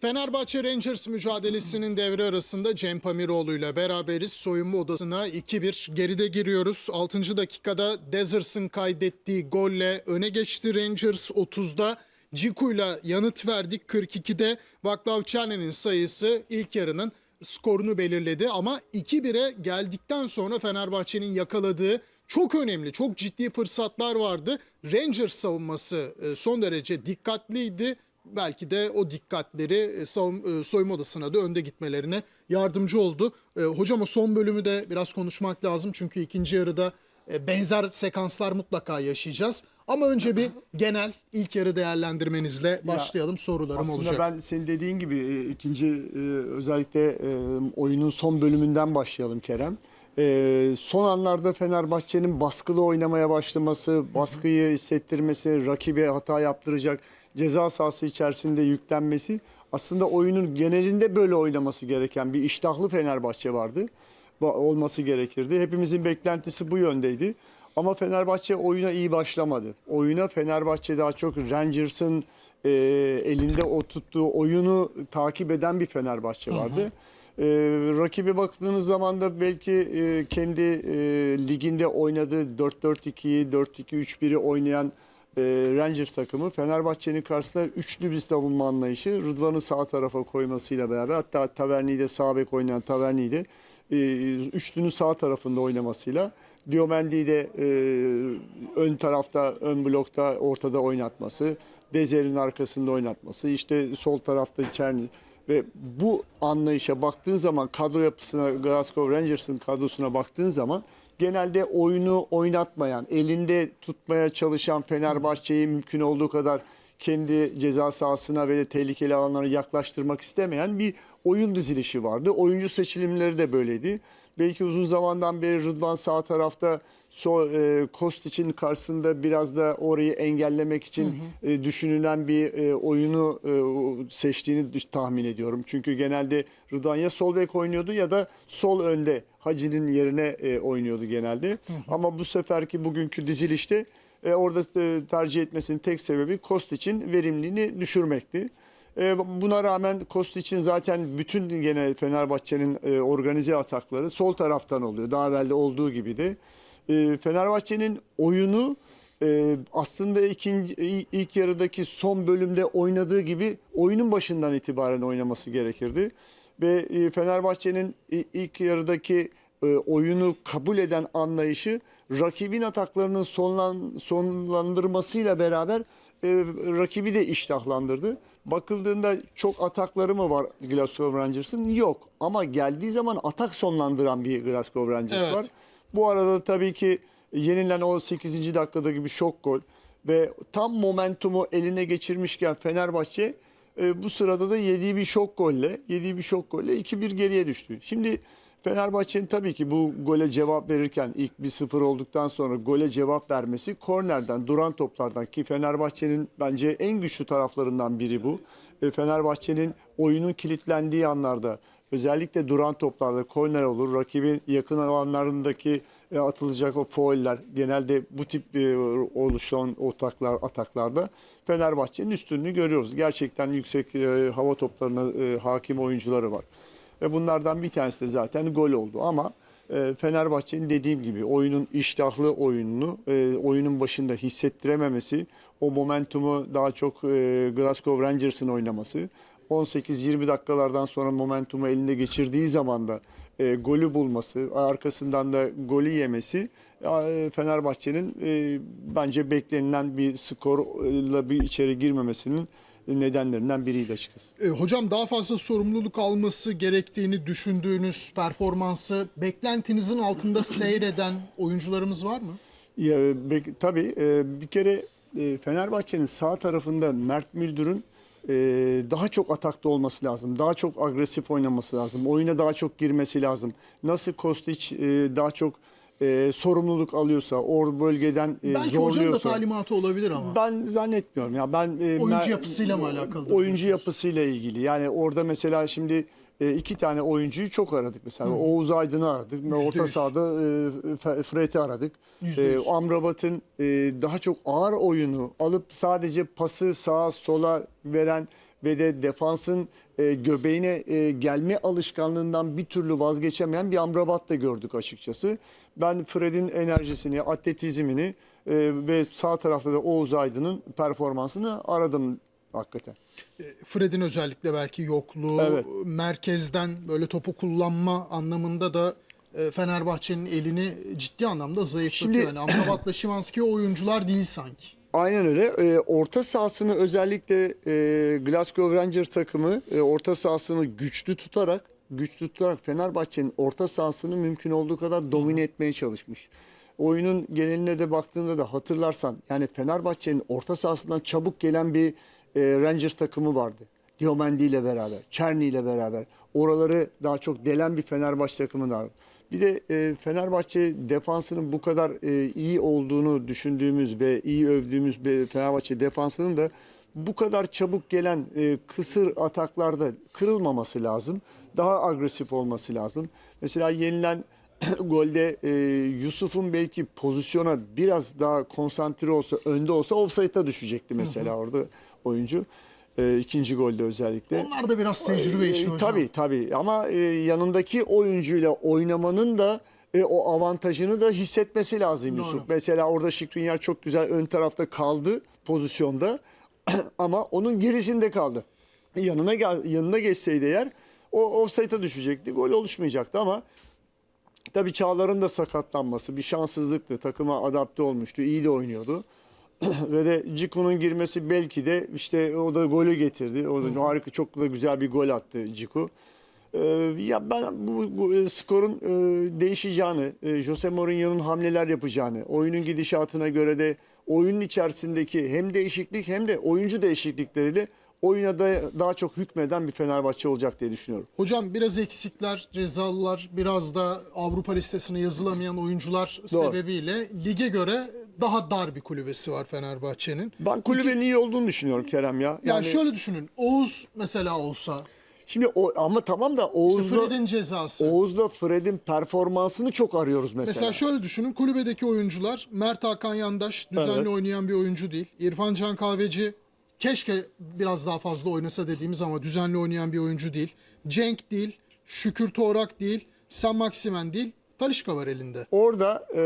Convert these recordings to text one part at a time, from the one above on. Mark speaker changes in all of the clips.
Speaker 1: Fenerbahçe Rangers mücadelesinin devre arasında Cem Pamiroğlu ile beraberiz. Soyunma odasına 2-1 geride giriyoruz. 6. dakikada Dezers'ın kaydettiği golle öne geçti Rangers 30'da. Ciku'yla yanıt verdik 42'de. Vaklav Çerne'nin sayısı ilk yarının skorunu belirledi ama 2-1'e geldikten sonra Fenerbahçe'nin yakaladığı çok önemli, çok ciddi fırsatlar vardı. Rangers savunması e, son derece dikkatliydi. Belki de o dikkatleri e, e, soyunma odasına da önde gitmelerine yardımcı oldu. E, Hocam o son bölümü de biraz konuşmak lazım. Çünkü ikinci yarıda benzer sekanslar mutlaka yaşayacağız. Ama önce bir genel ilk yarı değerlendirmenizle başlayalım. Sorularım
Speaker 2: Aslında
Speaker 1: olacak.
Speaker 2: ben senin dediğin gibi ikinci özellikle oyunun son bölümünden başlayalım Kerem. Son anlarda Fenerbahçe'nin baskılı oynamaya başlaması, baskıyı hissettirmesi, rakibe hata yaptıracak ceza sahası içerisinde yüklenmesi aslında oyunun genelinde böyle oynaması gereken bir iştahlı Fenerbahçe vardı. Olması gerekirdi. Hepimizin beklentisi bu yöndeydi. Ama Fenerbahçe oyuna iyi başlamadı. Oyuna Fenerbahçe daha çok Rangers'ın e, elinde o tuttuğu oyunu takip eden bir Fenerbahçe vardı. E, rakibe baktığınız zaman da belki e, kendi e, liginde oynadığı 4-4-2'yi, 4-2-3-1'i oynayan e, Rangers takımı. Fenerbahçe'nin karşısında üçlü bir savunma anlayışı. Rıdvan'ı sağ tarafa koymasıyla beraber hatta Taverni'yi de sağ bek oynayan Taverni'yi de e, üçlünün sağ tarafında oynamasıyla Diomendi'yi de e, ön tarafta, ön blokta, ortada oynatması, Dezer'in arkasında oynatması, işte sol tarafta Çerni ve bu anlayışa baktığın zaman kadro yapısına Glasgow Rangers'ın kadrosuna baktığın zaman genelde oyunu oynatmayan, elinde tutmaya çalışan Fenerbahçe'yi mümkün olduğu kadar kendi ceza sahasına ve de tehlikeli alanlara yaklaştırmak istemeyen bir oyun dizilişi vardı. Oyuncu seçilimleri de böyleydi. Belki uzun zamandan beri Rıdvan sağ tarafta so, e, Kostic'in karşısında biraz da orayı engellemek için e, düşünülen bir e, oyunu e, seçtiğini tahmin ediyorum. Çünkü genelde Rıdvan ya sol bek oynuyordu ya da sol önde Hacı'nın yerine e, oynuyordu genelde. Ama bu seferki bugünkü dizilişte e, orada e, tercih etmesinin tek sebebi Kostic'in verimliliğini düşürmekti. E, Buna rağmen Kostic'in zaten bütün gene Fenerbahçe'nin e, organize atakları sol taraftan oluyor. Daha evvel de olduğu gibi de. E, Fenerbahçe'nin oyunu aslında ikinci, ilk yarıdaki son bölümde oynadığı gibi oyunun başından itibaren oynaması gerekirdi. Ve Fenerbahçe'nin ilk yarıdaki oyunu kabul eden anlayışı rakibin ataklarının sonlan, sonlandırmasıyla beraber e, rakibi de iştahlandırdı. Bakıldığında çok atakları mı var Glasgow Rangers'ın? Yok. Ama geldiği zaman atak sonlandıran bir Glasgow Rangers
Speaker 1: Evet.
Speaker 2: var. Bu arada tabii ki yenilen o 8. dakikadaki bir şok gol ve tam momentumu eline geçirmişken Fenerbahçe e, bu sırada da yediği bir şok golle, yediği bir şok golle 2-1 geriye düştü. Şimdi Fenerbahçe'nin tabii ki bu gole cevap verirken ilk 1-0 olduktan sonra gole cevap vermesi kornerden, duran toplardan ki Fenerbahçe'nin bence en güçlü taraflarından biri bu. Fenerbahçe'nin oyunun kilitlendiği anlarda özellikle duran toplarda korner olur. Rakibin yakın alanlarındaki e, atılacak o fauller genelde bu tip e, oluşan ataklar, ataklarda Fenerbahçe'nin üstünlüğünü görüyoruz. Gerçekten yüksek e, hava toplarına hakim oyuncuları var. Ve bunlardan bir tanesi de zaten gol oldu. Ama e, Fenerbahçe'nin dediğim gibi oyunun iştahlı oyununu e, oyunun başında hissettirememesi, o momentumu daha çok e, Glasgow Rangers'ın oynaması, 18-20 dakikalardan sonra momentumu elinde geçirdiği zaman da e, golü bulması, arkasından da golü yemesi e, Fenerbahçe'nin e, bence beklenilen bir skorla bir içeri girmemesinin nedenlerinden biriydi açıkçası.
Speaker 1: E, hocam daha fazla sorumluluk alması gerektiğini düşündüğünüz performansı beklentinizin altında seyreden oyuncularımız var mı?
Speaker 2: Ya, bek- tabii e, bir kere e, Fenerbahçe'nin sağ tarafında Mert Müldür'ün e, daha çok atakta olması lazım. Daha çok agresif oynaması lazım. Oyuna daha çok girmesi lazım. Nasıl Kostić e, daha çok e, sorumluluk alıyorsa, o bölgeden e,
Speaker 1: Belki hocanın da
Speaker 2: zorluyorsa.
Speaker 1: talimatı olabilir ama.
Speaker 2: Ben zannetmiyorum ya. Ben e,
Speaker 1: Oyuncu yapısıyla mı alakalı
Speaker 2: Oyuncu yapısıyla ilgili. Yani orada mesela şimdi e, iki tane oyuncuyu çok aradık mesela. Oğuz Aydın'ı aradık.
Speaker 1: Yüzde
Speaker 2: Orta
Speaker 1: yüz.
Speaker 2: sahada e, Fred'i aradık.
Speaker 1: Yüz.
Speaker 2: Amrabat'ın e, daha çok ağır oyunu alıp sadece pası sağa sola veren ve de defansın e, göbeğine e, gelme alışkanlığından bir türlü vazgeçemeyen bir Amrabat da gördük açıkçası. Ben Fred'in enerjisini, atletizmini e, ve sağ tarafta da Oğuz Aydın'ın performansını aradım hakikaten.
Speaker 1: Fred'in özellikle belki yokluğu,
Speaker 2: Evet.
Speaker 1: merkezden böyle topu kullanma anlamında da e, Fenerbahçe'nin elini ciddi anlamda zayıflatıyor.
Speaker 2: Şimdi-
Speaker 1: Yani Amrabat'la Şimanski oyuncular değil sanki.
Speaker 2: Aynen öyle. Ee, orta sahasını özellikle e, Glasgow Rangers takımı e, orta sahasını güçlü tutarak güçlü tutarak Fenerbahçe'nin orta sahasını mümkün olduğu kadar domine etmeye çalışmış. Oyunun geneline de baktığında da hatırlarsan yani Fenerbahçe'nin orta sahasından çabuk gelen bir e, Rangers takımı vardı. Diomendi ile beraber, Çerni ile beraber. Oraları daha çok delen bir Fenerbahçe takımı var. Bir de e, Fenerbahçe defansının bu kadar e, iyi olduğunu düşündüğümüz ve iyi övdüğümüz bir Fenerbahçe defansının da bu kadar çabuk gelen e, kısır ataklarda kırılmaması lazım. Daha agresif olması lazım. Mesela yenilen golde e, Yusuf'un belki pozisyona biraz daha konsantre olsa, önde olsa offside'a düşecekti mesela orada oyuncu. E, ikinci golde özellikle.
Speaker 1: Onlar da biraz tecrübe işi
Speaker 2: Ee,
Speaker 1: hocam.
Speaker 2: Tabii tabii ama e, yanındaki oyuncuyla oynamanın da e, o avantajını da hissetmesi lazım
Speaker 1: Doğru.
Speaker 2: Yusuf. Mesela orada Şikrinyar çok güzel ön tarafta kaldı pozisyonda ama onun gerisinde kaldı. Yanına gel, yanına geçseydi eğer o offside'a düşecekti. Gol oluşmayacaktı ama tabii Çağlar'ın da sakatlanması bir şanssızlıktı. Takıma adapte olmuştu. iyi de oynuyordu. Ve de Ciku'nun girmesi belki de işte o da golü getirdi. O da harika çok da güzel bir gol attı Ciku. Ee, ya ben bu, bu, e, skorun e, değişeceğini, e, Jose Mourinho'nun hamleler yapacağını, oyunun gidişatına göre de oyunun içerisindeki hem değişiklik hem de oyuncu değişiklikleriyle oyuna da daha çok hükmeden bir Fenerbahçe olacak diye düşünüyorum.
Speaker 1: Hocam biraz eksikler, cezalılar, biraz da Avrupa listesine yazılamayan oyuncular
Speaker 2: Doğru.
Speaker 1: sebebiyle lige göre daha dar bir kulübesi var Fenerbahçe'nin.
Speaker 2: Ben kulübenin iyi olduğunu düşünüyorum Kerem ya.
Speaker 1: Yani, şöyle düşünün. Oğuz mesela olsa,
Speaker 2: Şimdi o ama tamam da Oğuz'la
Speaker 1: Fred'in cezası.
Speaker 2: Oğuz'la Fred'in performansını çok arıyoruz mesela.
Speaker 1: Mesela şöyle düşünün kulübedeki oyuncular Mert Hakan Yandaş düzenli
Speaker 2: Evet.
Speaker 1: oynayan bir oyuncu değil. İrfan Can Kahveci keşke biraz daha fazla oynasa dediğimiz ama düzenli oynayan bir oyuncu değil. Cenk değil, Şükür Torak değil, Sam Maximen değil, Talişka var elinde.
Speaker 2: Orada e,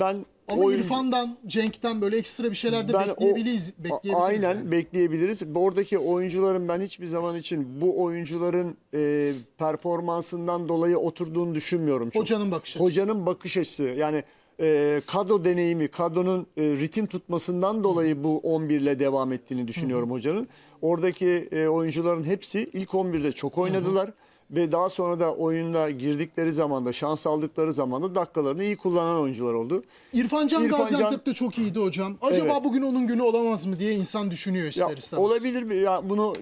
Speaker 2: ben
Speaker 1: Ama
Speaker 2: oyun-
Speaker 1: İrfan'dan, Cenk'ten böyle ekstra bir şeyler de
Speaker 2: ben
Speaker 1: bekleyebiliriz.
Speaker 2: o,
Speaker 1: bekleyebiliriz
Speaker 2: aynen
Speaker 1: yani.
Speaker 2: bekleyebiliriz. Oradaki oyuncuların ben hiçbir zaman için bu oyuncuların e, performansından dolayı oturduğunu düşünmüyorum. Çok.
Speaker 1: Hocanın bakış açısı.
Speaker 2: Hocanın bakış açısı yani e, kadro deneyimi, kadronun e, ritim tutmasından dolayı bu 11 ile devam ettiğini düşünüyorum hocanın. Oradaki e, oyuncuların hepsi ilk 11'de çok oynadılar. Ve daha sonra da oyuna girdikleri zaman da şans aldıkları zaman da dakikalarını iyi kullanan oyuncular oldu.
Speaker 1: İrfan Can
Speaker 2: İrfan Can-
Speaker 1: Gaziantep'te çok iyiydi hocam. Acaba
Speaker 2: Evet.
Speaker 1: bugün onun günü olamaz mı diye insan düşünüyor ister
Speaker 2: Ya,
Speaker 1: istemez.
Speaker 2: olabilir mi? Ya bunu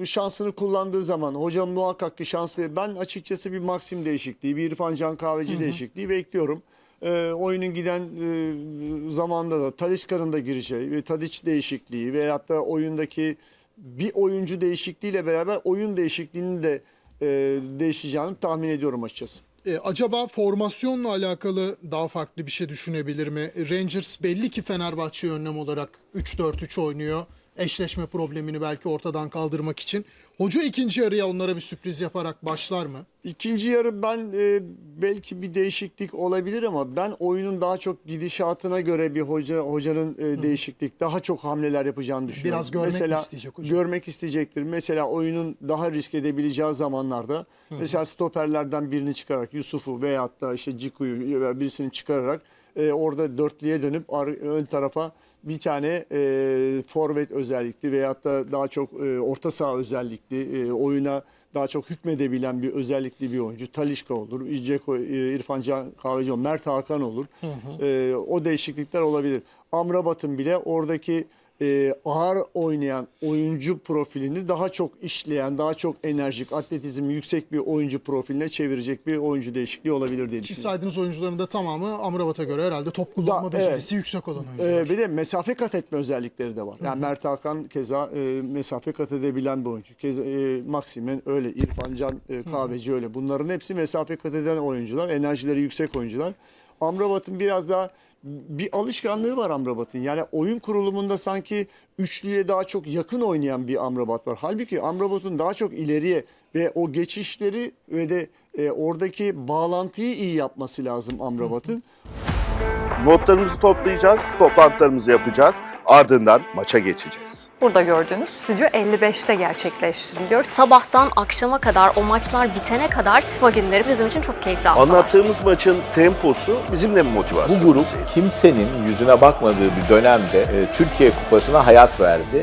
Speaker 2: e, şansını kullandığı zaman hocam muhakkak ki şans ve ben açıkçası bir Maxim değişikliği, bir İrfan Can Kahveci değişikliği bekliyorum. E, oyunun giden e, zamanda da Talisca'nın da gireceği ve Tadiç değişikliği veyahut da oyundaki bir oyuncu değişikliğiyle beraber oyun değişikliğinin de e, değişeceğini tahmin ediyorum açıkçası.
Speaker 1: E, acaba formasyonla alakalı daha farklı bir şey düşünebilir mi? Rangers belli ki Fenerbahçe önlem olarak 3-4-3 oynuyor. Eşleşme problemini belki ortadan kaldırmak için. Hoca ikinci yarıya onlara bir sürpriz yaparak başlar mı?
Speaker 2: İkinci yarı ben e, belki bir değişiklik olabilir ama ben oyunun daha çok gidişatına göre bir hoca hocanın e, değişiklik daha çok hamleler yapacağını düşünüyorum.
Speaker 1: Biraz görmek
Speaker 2: mesela,
Speaker 1: isteyecek hocam?
Speaker 2: Görmek isteyecektir. Mesela oyunun daha risk edebileceği zamanlarda mesela stoperlerden birini çıkararak Yusuf'u veyahut da işte Ciku'yu birisini çıkararak e, orada dörtlüye dönüp ar- ön tarafa bir tane e, forvet özellikli veyahut da daha çok e, orta saha özellikli e, oyuna daha çok hükmedebilen bir özellikli bir oyuncu. Talişka olur, Ceko, e, İrfan Can Kahveci olur, Mert Hakan olur. E, o değişiklikler olabilir. Amrabat'ın bile oradaki e, ağır oynayan oyuncu profilini daha çok işleyen, daha çok enerjik, atletizmi yüksek bir oyuncu profiline çevirecek bir oyuncu değişikliği olabilir diye
Speaker 1: Ki
Speaker 2: düşünüyorum.
Speaker 1: saydığınız oyuncuların da tamamı Amrabat'a göre herhalde top kullanma
Speaker 2: Da-
Speaker 1: becerisi yüksek olan oyuncular.
Speaker 2: Ee, bir de mesafe kat etme özellikleri de var. Yani Mert Hakan keza e, mesafe kat edebilen bir oyuncu. Keza e, Maximen öyle, İrfan Can e, Kahveci öyle. Bunların hepsi mesafe kat eden oyuncular. Enerjileri yüksek oyuncular. Amrabat'ın biraz daha bir alışkanlığı var Amrabat'ın. Yani oyun kurulumunda sanki üçlüye daha çok yakın oynayan bir Amrabat var. Halbuki Amrabat'ın daha çok ileriye ve o geçişleri ve de e, oradaki bağlantıyı iyi yapması lazım Amrabat'ın.
Speaker 3: Notlarımızı toplayacağız, toplantılarımızı yapacağız. Ardından maça geçeceğiz.
Speaker 4: Burada gördüğünüz stüdyo 55'te gerçekleştiriliyor.
Speaker 5: Sabahtan akşama kadar o maçlar bitene kadar kupa günleri bizim için çok keyifli haftalar.
Speaker 3: Anlattığımız maçın temposu bizimle mi motivasyon?
Speaker 6: Bu grup kimsenin yüzüne bakmadığı bir dönemde e, Türkiye Kupası'na hayat verdi.